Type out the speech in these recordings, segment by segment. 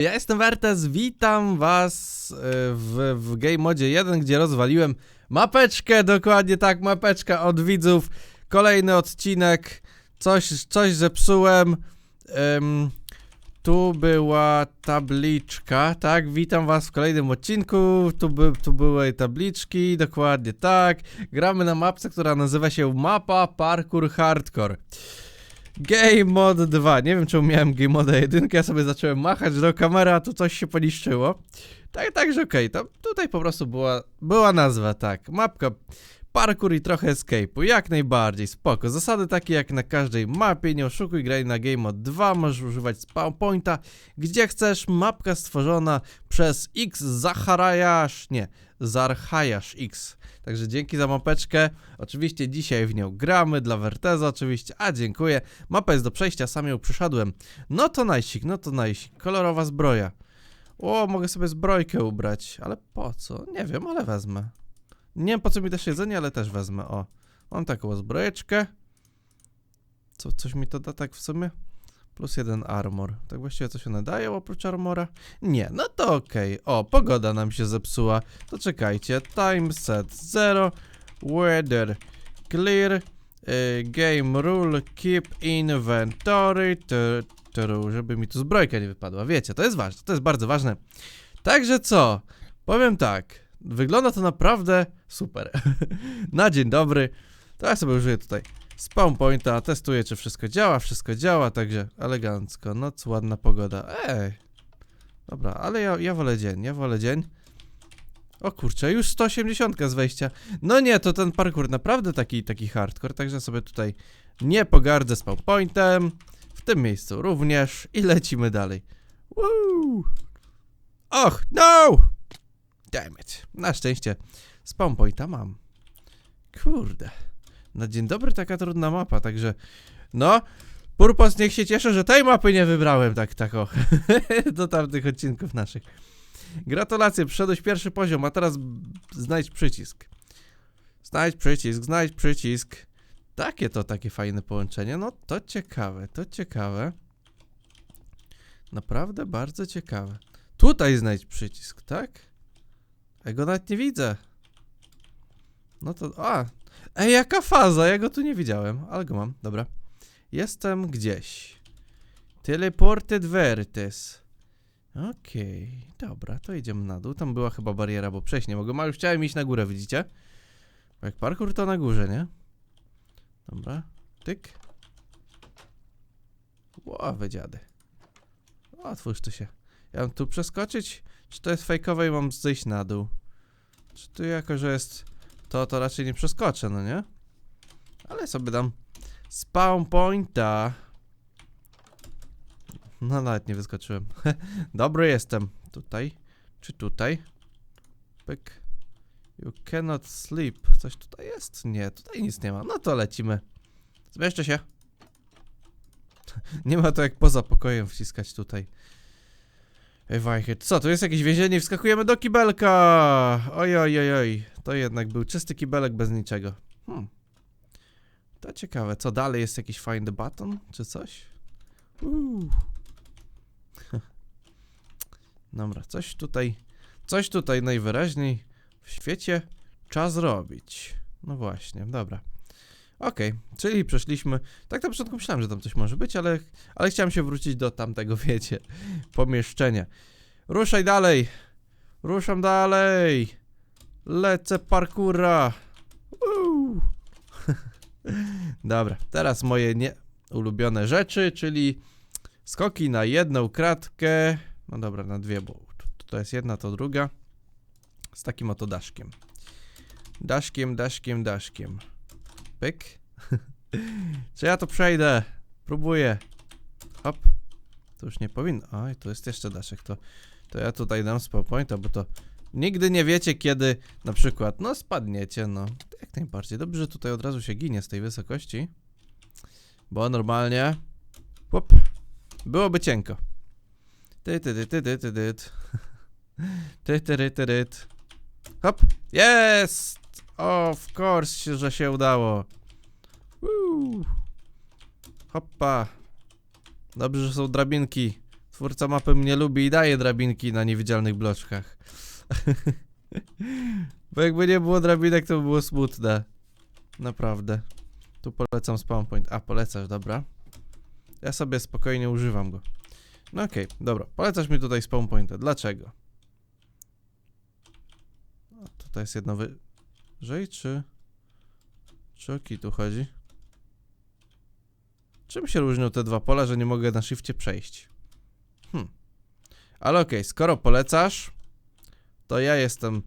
Ja jestem Wertes, witam was e, w, w Game Modzie 1, gdzie rozwaliłem mapeczkę, dokładnie tak, mapeczka od widzów, kolejny odcinek, coś, coś zepsułem, Em, tu była tabliczka, tak, witam was w kolejnym odcinku, tu, by, tu były tabliczki, dokładnie tak, gramy na mapce, która nazywa się Mapa Parkour Hardcore. Game Mode 2. Nie wiem, czemu miałem Game Mode 1. Ja sobie zacząłem machać do kamery, a tu coś się poniszczyło. Tak, także okej, to tutaj po prostu była, była nazwa, tak. Mapka parkour i trochę escape'u. Jak najbardziej, spoko. Zasady takie jak na każdej mapie. Nie oszukuj, graj na Game Mode 2. Możesz używać spawn pointa, gdzie chcesz. Mapka stworzona przez X Zacharajasz, nie, Zarchajasz X. Także dzięki za mapeczkę. Oczywiście dzisiaj w nią gramy dla Werteza oczywiście, a dziękuję. Mapa jest do przejścia, sam ją przyszedłem. No to najsik, no to najsik. Kolorowa zbroja. O, mogę sobie zbrojkę ubrać, ale po co? Nie wiem, ale wezmę. Nie wiem po co mi też jedzenie, ale też wezmę. O, mam taką zbrojeczkę. Co, coś mi to da tak w sumie? Plus jeden armor. Tak właściwie coś one dają oprócz armora? Nie, no to okej. O, pogoda nam się zepsuła. To czekajcie. Time set 0. Weather clear. y, game rule keep inventory. Tu, tu, żeby mi tu zbrojka nie wypadła. Wiecie, to jest ważne. To jest bardzo ważne. Także co? Powiem tak. Wygląda to naprawdę super. Na dzień dobry. To ja sobie użyję tutaj spawn pointa, testuję czy wszystko działa, wszystko działa, także elegancko, noc, ładna pogoda. Ej. Dobra, ale ja, ja wolę dzień, ja wolę dzień. O kurczę, już 180 z wejścia. No nie, to ten parkour naprawdę taki, taki hardcore, także sobie tutaj nie pogardzę spawn pointem. W tym miejscu również i lecimy dalej. Woo! Och, no! Damn it. Na szczęście spawn pointa mam. Kurde. Na dzień dobry taka trudna mapa, także no, Purpos niech się cieszy, że tej mapy nie wybrałem tak, tak o, do tamtych odcinków naszych. Gratulacje, przeszedłeś pierwszy poziom, a teraz znajdź przycisk. Znajdź przycisk, znajdź przycisk. Takie to, takie fajne połączenie, no to ciekawe, to ciekawe. Naprawdę bardzo ciekawe. Tutaj znajdź przycisk, tak? Ja go nawet nie widzę. No to, a, Ej, jaka faza? Ja go tu nie widziałem, ale go mam, dobra. Jestem gdzieś. Teleported Vertes. Okej, dobra, to idziemy na dół. Tam była chyba bariera, bo przejść nie mogłem, ale już chciałem iść na górę, widzicie? Bo jak parkour to na górze, nie? Dobra, tyk. Łowy dziady. Otwórz tu się. Ja mam tu przeskoczyć? Czy to jest fejkowe i mam zejść na dół? Czy tu jako, że jest to, to raczej nie przeskoczę, no nie? Ale sobie dam spawn pointa. No nawet nie wyskoczyłem. Dobry jestem. Tutaj. Czy tutaj? Pyk. You cannot sleep. Coś tutaj jest? Nie, tutaj nic nie ma. No to lecimy. Zmieszczę się. nie ma to jak poza pokojem wciskać tutaj. Ej, wajchy. Co, tu jest jakieś więzienie wskakujemy do kibelka! Oj, oj, oj, oj. To jednak był czysty kibelek bez niczego. Hmm. To ciekawe. Co dalej? Jest jakiś find the button? Czy coś? Uuu. Dobra, coś tutaj... Coś tutaj najwyraźniej w świecie czas robić. No właśnie, dobra. Okej, czyli przeszliśmy... Tak na początku myślałem, że tam coś może być, ale, ale chciałem się wrócić do tamtego, wiecie, pomieszczenia. Ruszaj dalej! Ruszam dalej! Lecę parkura! Uuu. Dobra, teraz moje nie ulubione rzeczy, czyli skoki na jedną kratkę. No dobra, na dwie, bo to jest jedna, to druga. Z takim oto daszkiem. Daszkiem, daszkiem, daszkiem. Pyk. Czy ja to przejdę? Próbuję. Hop. To już nie powinno. Oj, tu jest jeszcze daszek. To, to ja tutaj dam spawn pointa, bo to nigdy nie wiecie, kiedy na przykład, no spadniecie, no. Jak najbardziej. Dobrze, że tutaj od razu się ginie z tej wysokości. Bo normalnie. Hop. Byłoby cienko. Ty, ty, ty, ty, ty, ty, ty. Ty, ty, ty, ty, ty. Hop. Jest! Of course, że się udało. Woo. Hoppa. Dobrze, że są drabinki. Twórca mapy mnie lubi i daje drabinki na niewidzialnych bloczkach. Bo jakby nie było drabinek, to by było smutne. Naprawdę. Tu polecam spawn point. A, polecasz, dobra. Ja sobie spokojnie używam go. No okej, dobra. Polecasz mi tutaj spawn pointa. Dlaczego? A tutaj jest jedno wyżej, czy... Czy o tu chodzi? Czym się różnią te dwa pola, że nie mogę na shifcie przejść? Hmm. Ale okej, skoro polecasz, to ja jestem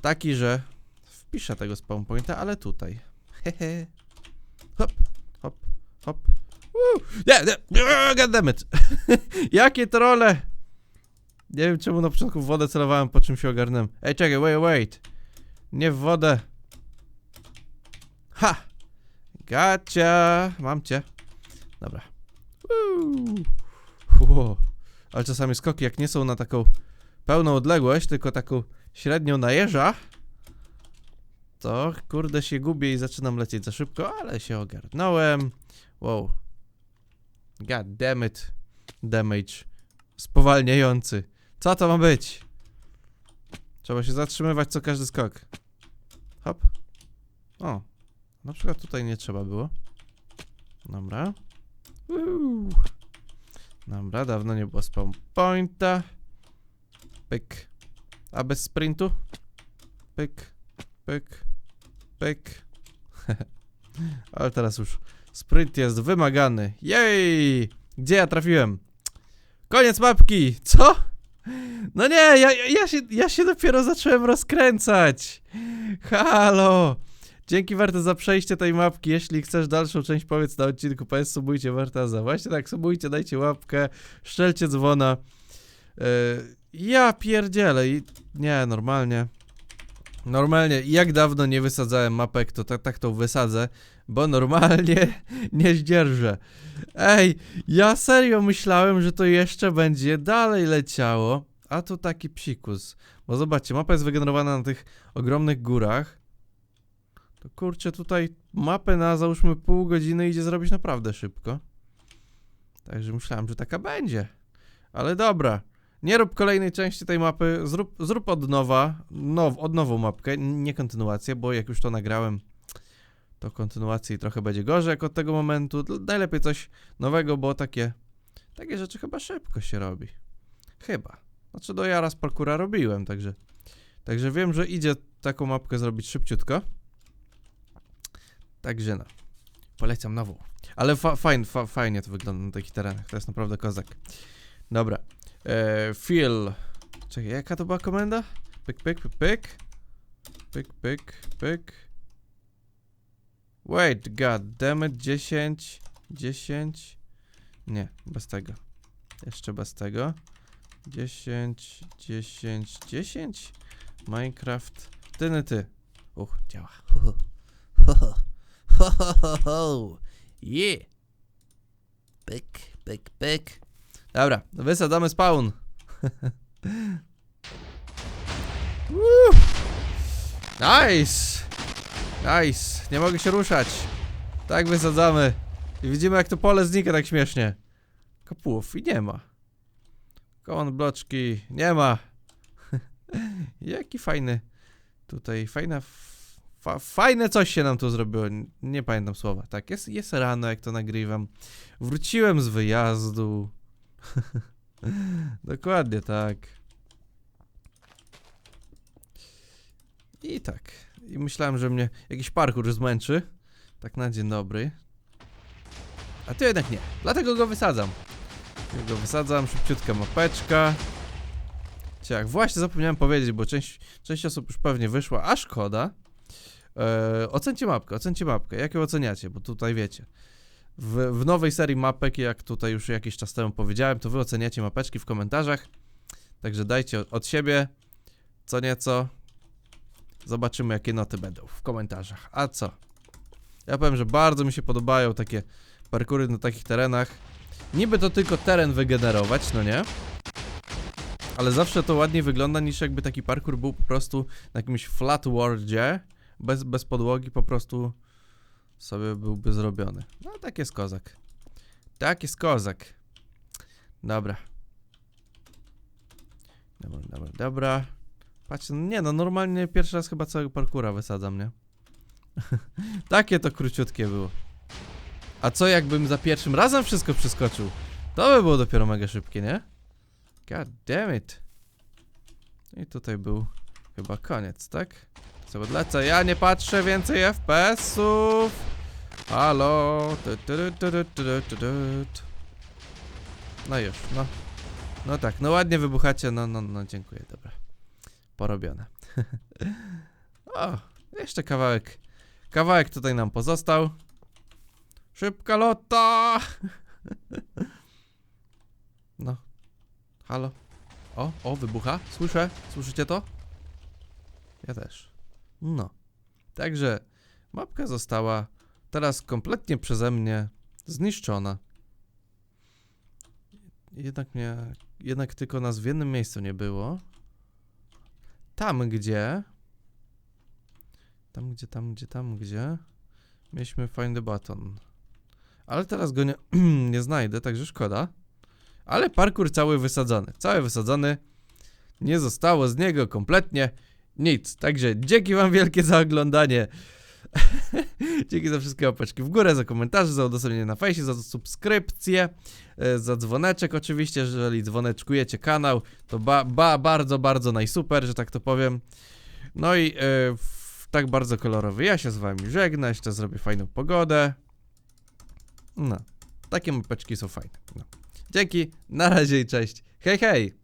taki, że wpiszę tego spawn pointa, ale tutaj. Hehe. Hop, hop, hop. Woo! Nie, nie, goddammit. Jakie trole! Nie wiem czemu na początku wodę celowałem, po czym się ogarnąłem. Ej, czekaj, wait, wait. Nie w wodę. Ha! Gacia! Mam cię. Dobra. Ło. Ale czasami skoki, jak nie są na taką pełną odległość, tylko taką średnią na jeża, to kurde się gubię i zaczynam lecieć za szybko, ale się ogarnąłem. Wow. God damn it. Damage. Spowalniający. Co to ma być? Trzeba się zatrzymywać co każdy skok. Hop. O. Na przykład tutaj nie trzeba było. Dobra. Uuu. Dobra, dawno nie było spawn pointa. Pyk. A bez sprintu? Pyk, pyk, pyk. Ale teraz już sprint jest wymagany. Jej! Gdzie ja trafiłem? Koniec mapki! Co? No nie, ja, ja, się, ja się dopiero zacząłem rozkręcać. Halo! Dzięki Warte za przejście tej mapki. Jeśli chcesz dalszą część, powiedz na odcinku. Powiedz, subujcie Wartaza. Właśnie tak, subujcie, dajcie łapkę, szczelcie dzwona. Yy, ja pierdzielę i... Nie, normalnie. Normalnie, jak dawno nie wysadzałem mapek, to tak, tak tą wysadzę, bo normalnie nie zdzierżę. Ej, ja serio myślałem, że to jeszcze będzie dalej leciało, a tu taki psikus. Bo zobaczcie, mapa jest wygenerowana na tych ogromnych górach. To kurczę, tutaj mapę na załóżmy pół godziny idzie zrobić naprawdę szybko. Także myślałem, że taka będzie. Ale dobra. Nie rób kolejnej części tej mapy, zrób, zrób od nowa, now, od nową mapkę, nie kontynuację, bo jak już to nagrałem, to kontynuacji trochę będzie gorzej jak od tego momentu. Najlepiej coś nowego, bo takie, takie rzeczy chyba szybko się robi. Chyba. Znaczy do ja raz parkura robiłem, także, także wiem, że idzie taką mapkę zrobić szybciutko. Także no, polecam nową. Ale fa fajn, fa fajnie to wygląda na takich terenach, to jest naprawdę kozak. Dobra. E, Phil. Czekaj, jaka to była komenda? Pyk, pyk, pyk, pyk. Pyk, pyk, pyk. Wait, god damn it, 10, 10. Nie, bez tego. Jeszcze bez tego. 10, 10, 10. Minecraft. Ty, ny, ty. Uch, działa. Ho, ho, ho, ho, ho. Yeah. Pyk, pyk, pyk. Dobra, wysadzamy spawn. Nice! Nice, nie mogę się ruszać. Tak wysadzamy. I widzimy jak to pole znika tak śmiesznie. Kopułów i nie ma. Kołon bloczki, nie ma. Jaki fajny. Tutaj fajna. Fa fajne coś się nam tu zrobiło. Nie pamiętam słowa. Tak, jest, jest rano jak to nagrywam. Wróciłem z wyjazdu. Dokładnie tak. I tak. I myślałem, że mnie jakiś parkour zmęczy. Tak na dzień dobry. A to jednak nie. Dlatego go wysadzam. Go wysadzam, szybciutka mapeczka. Ciach, właśnie zapomniałem powiedzieć, bo część, część osób już pewnie wyszła, a szkoda. Eee, ocencie mapkę, ocencie mapkę. Jak ją oceniacie? Bo tutaj wiecie. W, w nowej serii mapek, jak tutaj już jakiś czas temu powiedziałem, to wy oceniacie mapeczki w komentarzach. Także dajcie od siebie co nieco. Zobaczymy, jakie noty będą w komentarzach. A co? Ja powiem, że bardzo mi się podobają takie parkury na takich terenach. Niby to tylko teren wygenerować, no nie? Ale zawsze to ładniej wygląda niż jakby taki parkour był po prostu na jakimś flat worldzie, bez, bez podłogi po prostu sobie byłby zrobiony. No tak jest kozak. Tak jest kozak. Dobra. Dobra, dobra, dobra. No nie no, normalnie pierwszy raz chyba całego parkura wysadzam, nie? Takie to króciutkie było. A co jakbym za pierwszym razem wszystko przeskoczył? To by było dopiero mega szybkie, nie? God damn it. I tutaj był chyba koniec, tak? Co odlecę? Ja nie patrzę więcej FPS-ów. Halo. No już, no. No tak, no ładnie wybuchacie, no, no, no, dziękuję, dobra. Porobione. o, jeszcze kawałek. Kawałek tutaj nam pozostał. Szybka lota! no. Halo? O, o, wybucha. Słyszę? Słyszycie to? Ja też. No. Także mapka została teraz kompletnie przeze mnie zniszczona. Jednak mnie, jednak tylko nas w jednym miejscu nie było. Tam gdzie, tam gdzie, tam gdzie, tam gdzie, mieliśmy find the button. Ale teraz go nie, nie znajdę, także szkoda. Ale parkour cały wysadzony, cały wysadzony. Nie zostało z niego kompletnie nic. Także dzięki wam wielkie za oglądanie. Dzięki za wszystkie łapeczki w górę, za komentarze, za udostępnienie na fejsie, za subskrypcję, e, za dzwoneczek oczywiście, jeżeli dzwoneczkujecie kanał, to ba, ba, bardzo, bardzo najsuper, że tak to powiem. No i w, tak bardzo kolorowy. Ja się z wami żegnam, jeszcze zrobię fajną pogodę. No, takie mapeczki są fajne. No. Dzięki, na razie i cześć. Hej, hej!